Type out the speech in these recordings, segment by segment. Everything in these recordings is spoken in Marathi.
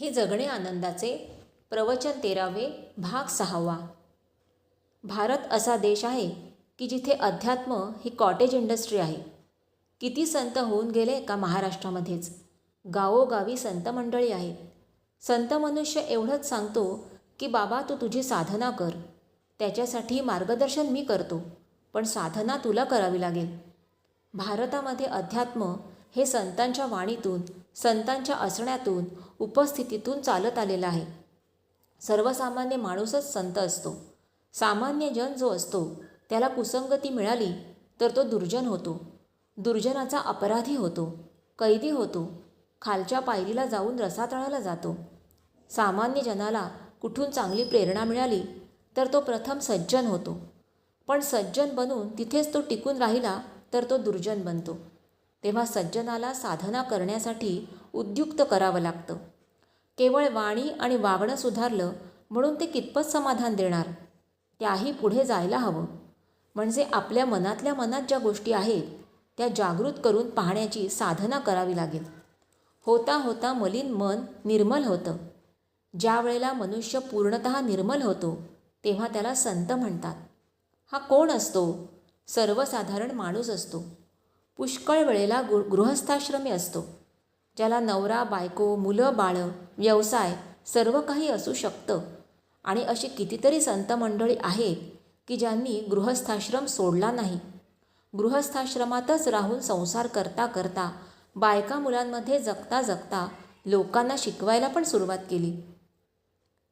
हे जगणे आनंदाचे. प्रवचन तेरावे भाग सहावा. भारत असा देश आहे की जिथे अध्यात्म ही कॉटेज इंडस्ट्री आहे. किती संत होऊन गेले का महाराष्ट्रामध्येच. गावोगावी संत मंडळी आहेत. संत मनुष्य एवढंच सांगतो की बाबा तू तुझी साधना कर. त्याच्यासाठी मार्गदर्शन मी करतो पण साधना तुला करावी लागेल. भारतामध्ये अध्यात्म हे संतांच्या वाणीतून संतांच्या असण्यातून उपस्थितीतून चालत आलेला आहे. सर्वसामान्य माणूसच संत असतो. सामान्य जन जो असतो त्याला कुसंगती मिळाली तर तो दुर्जन होतो. दुर्जनाचा अपराधी होतो कैदी होतो खालच्या पायरीला जाऊन रसातळाला जातो. सामान्य जनाला कुठून चांगली प्रेरणा मिळाली तर तो प्रथम सज्जन होतो. पण सज्जन बनून तिथेच तो टिकून राहिला तर तो दुर्जन बनतो. तेव्हा सज्जनाला साधना करण्यासाठी उद्युक्त करावं लागतं. केवळ वाणी आणि वागणं सुधारलं म्हणून ते कितपत समाधान देणार? त्याही पुढे जायला हवं. म्हणजे आपल्या मनातल्या मनात ज्या गोष्टी आहेत त्या जागृत करून पाहण्याची साधना करावी लागेल. होता होता मलिन मन निर्मल होतं. ज्या वेळेला मनुष्य पूर्णत निर्मल होतो तेव्हा त्याला संत म्हणतात. हा कोण असतो? सर्वसाधारण माणूस असतो. पुष्कळ वेळेला गु गृहस्थाश्रमी असतो. ज्याला नवरा बायको मुलं बाळं व्यवसाय सर्व काही असू शकतं. आणि अशी कितीतरी संत मंडळी आहेत की ज्यांनी गृहस्थाश्रम सोडला नाही. गृहस्थाश्रमातच राहून संसार करता करता बायका मुलांमध्ये जगता जगता लोकांना शिकवायला पण सुरुवात केली.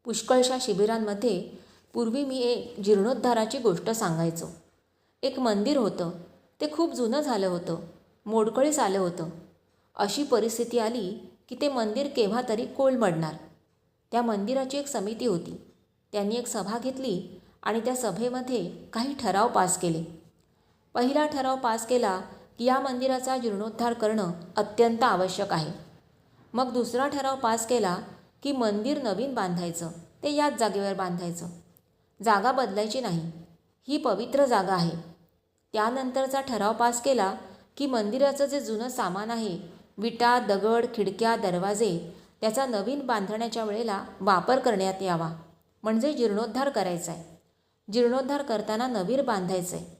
पुष्कळशा शिबिरांमध्ये पूर्वी मी एक जीर्णोद्धाराची गोष्ट सांगायचो. एक मंदिर होतं. ते खूप जुनं झालं होतं. मोडकळीस आलं होतं. अशी परिस्थिती आली की ते मंदिर केव्हा तरी कोलमडणार त्या मंदिराची एक समिती होती. त्यांनी एक सभा घेतली आणि त्या सभेमध्ये काही ठराव पास केले. पहिला ठराव पास केला की या मंदिराचा जीर्णोद्धार करणं अत्यंत आवश्यक आहे. मग दुसरा ठराव पास केला की मंदिर नवीन बांधायचं ते याच जागेवर बांधायचं. जागा बदलायची नाही. ही पवित्र जागा आहे. त्यानंतरचा ठराव पास केला की मंदिराचं जे जुनं सामान आहे विटा दगड खिडक्या दरवाजे त्याचा नवीन बांधण्याच्या वेळेला वापर करण्यात यावा. म्हणजे जीर्णोद्धार करायचा आहे जीर्णोद्धार करताना नवीन बांधायचं आहे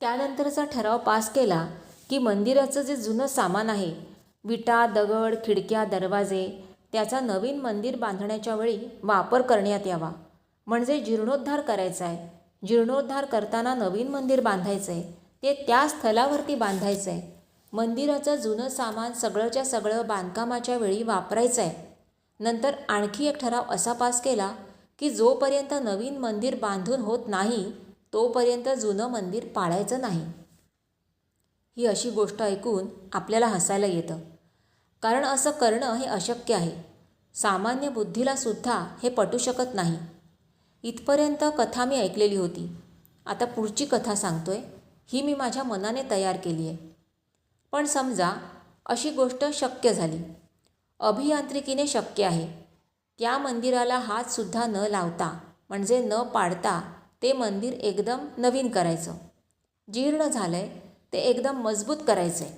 त्यानंतरचा ठराव पास केला की मंदिराचं जे जुनं सामान आहे विटा दगड खिडक्या दरवाजे त्याचा नवीन मंदिर बांधण्याच्या वेळी वापर करण्यात यावा. म्हणजे जीर्णोद्धार करायचा आहे. जीर्णोद्धार करताना नवीन मंदिर बांधायचं आहे. ते त्या स्थलावरती बांधायचं आहे. मंदिराचं जुनं सामान सगळंच्या सगळं बांधकामाच्या वेळी वापरायचं आहे. नंतर आणखी एक ठराव असा पास केला की जोपर्यंत नवीन मंदिर बांधून होत नाही तोपर्यंत जुनं मंदिर पाळायचं नाही. ही अशी गोष्ट ऐकून आपल्याला हसायला येतं. कारण असं करणं हे अशक्य आहे. सामान्य बुद्धीला सुद्धा हे पटू शकत नाही. इथपर्यंत कथा मी ऐकलेली होती. आता पुढची कथा सांगतोय ही मी माझ्या मनाने तयार केली आहे. पण समजा अशी गोष्ट शक्य झाली. अभियांत्रिकीने शक्य आहे. त्या मंदिराला हातसुद्धा न लावता म्हणजे न पाडता ते मंदिर एकदम नवीन करायचं. जीर्ण झालं आहे ते एकदम मजबूत करायचं आहे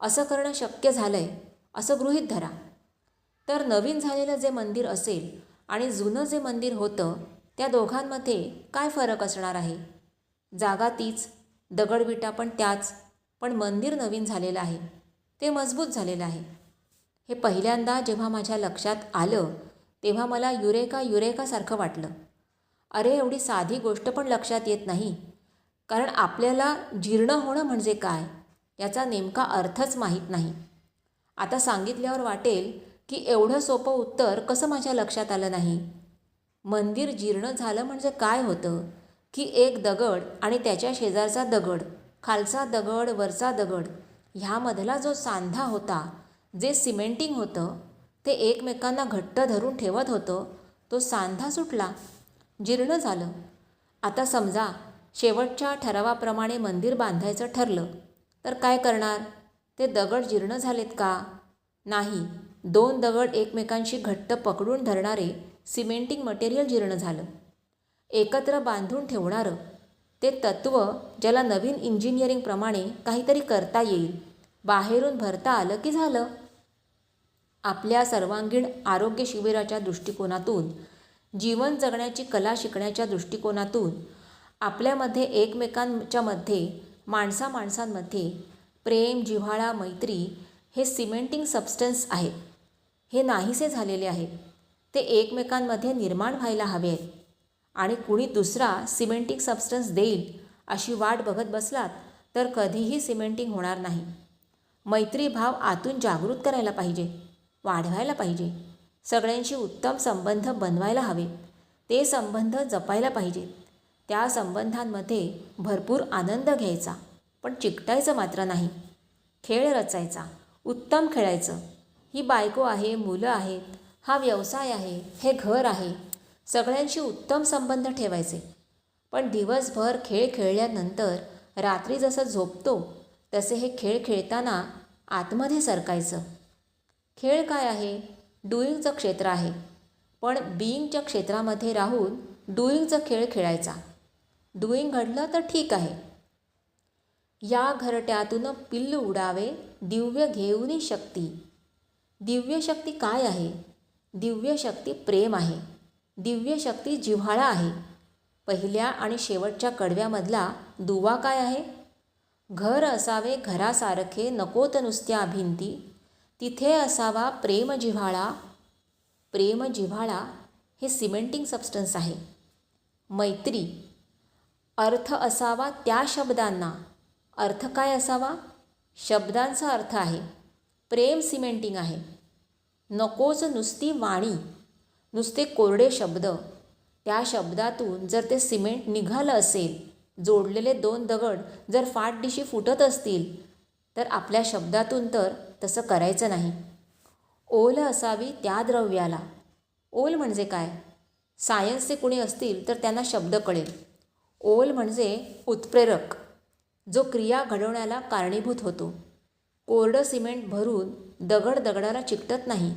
असं करणं शक्य झालं आहे असं गृहीत धरा. तर नवीन झालेलं जे मंदिर असेल आणि जुनं जे मंदिर होतं त्या दोघांमध्ये काय फरक असणार आहे? जागा तीच दगडविटा पण त्याच पण मंदिर नवीन झालेलं आहे. ते मजबूत झालेलं आहे. हे पहिल्यांदा जेव्हा माझ्या लक्षात आलं तेव्हा मला युरेका युरेकासारखं वाटलं. अरे एवढी साधी गोष्ट पण लक्षात येत नाही. कारण आपल्याला जीर्ण होणं म्हणजे काय याचा नेमका अर्थच माहीत नाही. आता सांगितल्यावर वाटेल की एवढं सोपं उत्तर कसं माझ्या लक्षात आलं नाही? मंदिर जीर्ण झालं म्हणजे काय होतं? की एक दगड आणि त्याच्या शेजारचा दगड खालचा दगड वरचा दगड ह्यामधला जो सांधा होता जे सिमेंटिंग होतं ते एकमेकांना घट्ट धरून ठेवत होतं तो सांधा सुटला जीर्ण झालं. आता समजा शेवटच्या ठरावाप्रमाणे मंदिर बांधायचं ठरलं तर काय करणार? ते दगड जीर्ण झालेत का? नाही दोन दगड एकमेकांशी घट्ट पकडून धरणारे सिमेंटिंग मटेरियल जीर्ण झालं. एकत्र बांधून ठेवणारं ते तत्त्व ज्याला नवीन इंजिनिअरिंगप्रमाणे काहीतरी करता येईल बाहेरून भरता आलं की झालं? आपल्या सर्वांगीण आरोग्य शिबिराच्या दृष्टिकोनातून जीवन जगण्याची कला शिकण्याच्या दृष्टिकोनातून आपल्यामध्ये एकमेकांच्या मध्ये माणसा माणसांमध्ये प्रेम जिव्हाळा मैत्री हे सिमेंटिंग सबस्टन्स आहेत हे नाहीसे झालेले आहेत ते एकमेकांमध्ये निर्माण व्हायला हवे आहेत आणि कुणी दुसरा सिमेंटिंग सबस्टन्स देईल अशी वाट बघत बसलात तर कधीही सिमेंटिंग होणार नाही. मैत्री भाव आतून जागृत करायला पाहिजे वाढवायला पाहिजे. सगळ्यांशी उत्तम संबंध बनवायला हवे. ते संबंध जपायला पाहिजेत त्या संबंधांमध्ये भरपूर आनंद घ्यायचा पण चिकटायचं मात्र नाही. खेळ रचायचा उत्तम खेळायचं. ही बायको आहे मुलं आहेत हा व्यवसाय आहे हे घर आहे सगळ्यांशी उत्तम संबंध ठेवायचे. पण दिवसभर खेळ खेळल्यानंतर रात्री जसं झोपतो तसे हे खेळ खेळताना आतमध्ये सरकायचं. खेळ काय आहे? डुईंगचं क्षेत्र आहे. पण बिईंगच्या क्षेत्रामध्ये राहून डुईंगचा खेळ खेळायचा. डुईंग घडलं तर ठीक आहे. या घरट्यातून पिल्लू उडावे दिव्य घेऊनी शक्ती. दिव्य शक्ती काय आहे? दिव्य शक्ती प्रेम आहे. दिव्य शक्ती जिव्हाळा आहे. पहिल्या आणि शेवटच्या कडव्यामधला दुवा काय आहे? घर असावे घरासारखे नकोत नुसत्या भिंती. तिथे असावा प्रेम जिव्हाळा. प्रेम जिव्हाळा हे सिमेंटिंग सबस्टन्स आहे. मैत्री. अर्थ असावा त्या शब्दांना. अर्थ काय असावा? शब्दांचा अर्थ आहे. प्रेम सिमेंटिंग आहे. नकोच नुसती वाणी नुसते कोरडे शब्द. त्या शब्दातून जर ते सिमेंट निघालं असेल जोडलेले दोन दगड जर फाट दिशी फुटत असतील तर आपल्या शब्दातून तर तसं करायचं नाही. ओल असावी त्या द्रव्याला. ओल म्हणजे काय? सायन्सचे कुणी असतील तर त्यांना शब्द कळेल. ओल म्हणजे उत्प्रेरक जो क्रिया घडवण्याला कारणीभूत होतो. कोरडं सिमेंट भरून दगड दगडाला चिकटत नाही.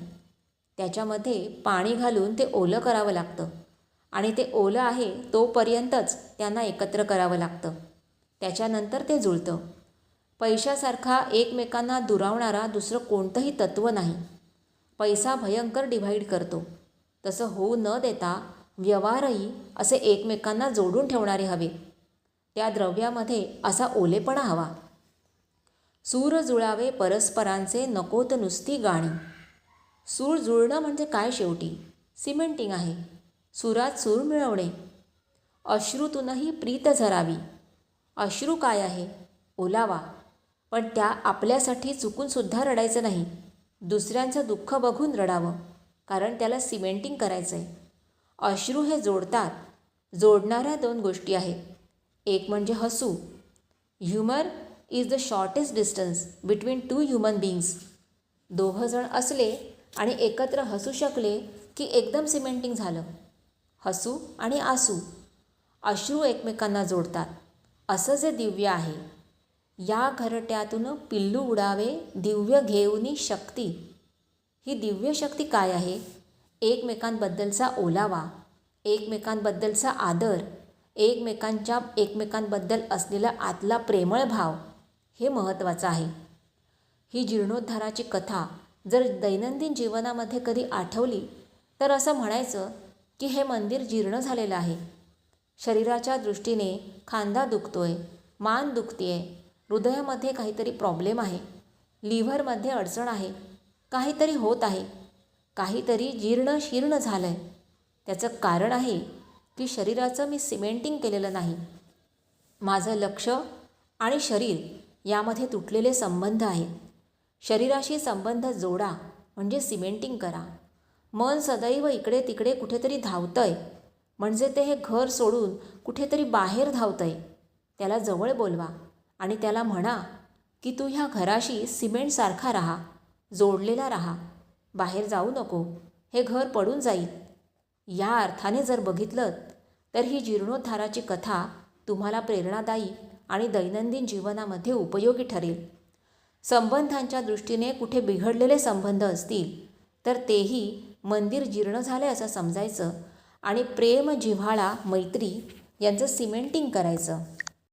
त्याच्यामध्ये पाणी घालून ते ओलं करावं लागतं. आणि ते ओलं आहे तोपर्यंतच त्यांना एकत्र करावं लागतं. त्याच्यानंतर ते जुळतं. पैशासारखा एकमेकांना दुरावणारा दुसरं कोणतंही तत्त्व नाही. पैसा भयंकर डिव्हाइड करतो. तसं होऊ न देता व्यवहारही असे एकमेकांना जोडून ठेवणारे हवे. त्या द्रव्यामध्ये असा ओलेपणा हवा. सूर जुळावे परस्परांचे नकोत नुसती गाणी. सूर जुळणं म्हणजे काय शेवटी? सिमेंटिंग आहे. सुरात सूर मिळवणे. अश्रूतूनही प्रीत झरावी. अश्रू काय आहे? ओलावा. पण त्या आपल्यासाठी चुकूनसुद्धा रडायचं नाही. दुसऱ्यांचं दुःख बघून रडावं. कारण त्याला सिमेंटिंग करायचं आहे अश्रू हे जोडतात. जोडणाऱ्या दोन गोष्टी आहेत. एक म्हणजे हसू. Humour is the shortest distance between two human beings दोघं जण असले आणि एकत्र हसू शकले की एकदम सिमेंटिंग झालं. हसू आणि आसू. अश्रू एकमेकांना जोडतात. असं जे दिव्य आहे. या घरट्यातून पिल्लू उडावे दिव्य घेऊनी शक्ती. ही दिव्य शक्ती काय आहे? एकमेकांबद्दलचा ओलावा एकमेकांबद्दलचा आदर एकमेकांच्या एकमेकांबद्दल असलेला आतला प्रेमळ भाव. हे महत्त्वाचं आहे. ही जीर्णोद्धाराची कथा जर दैनंदिन जीवनामध्ये कधी आठवली तर असं म्हणायचं की हे मंदिर जीर्ण झालेलं आहे. शरीराच्या दृष्टीने खांदा दुखतोय मान दुखते हृदयामध्ये काहीतरी प्रॉब्लेम आहे लिव्हरमध्ये अडचण आहे काहीतरी होत आहे काहीतरी जीर्ण शीर्ण झालं आहे त्याचं कारण आहे की शरीराचं मी सिमेंटिंग केलेलं नाही. माझं लक्ष आणि शरीर यामध्ये तुटलेले संबंध आहेत. शरीराशी संबंध जोडा म्हणजे सिमेंटिंग करा. मन सदैव इकडे तिकडे कुठेतरी धावतं आहे म्हणजे ते हे घर सोडून कुठेतरी बाहेर धावतं आहे त्याला जवळ बोलवा आणि त्याला म्हणा की तू ह्या घराशी सिमेंटसारखा राहा जोडलेला राहा. बाहेर जाऊ नको हे घर पडून जाईल. या अर्थाने जर बघितलं तर ही जीर्णोद्धाराची कथा तुम्हाला प्रेरणादायी आणि दैनंदिन जीवनामध्ये उपयोगी ठरेल. संबंधांच्या दृष्टीने कुठे बिघडलेले संबंध असतील तर तेही मंदिर जीर्ण झाले असं समजायचं आणि प्रेम जिव्हाळा मैत्री यांचं सिमेंटिंग करायचं.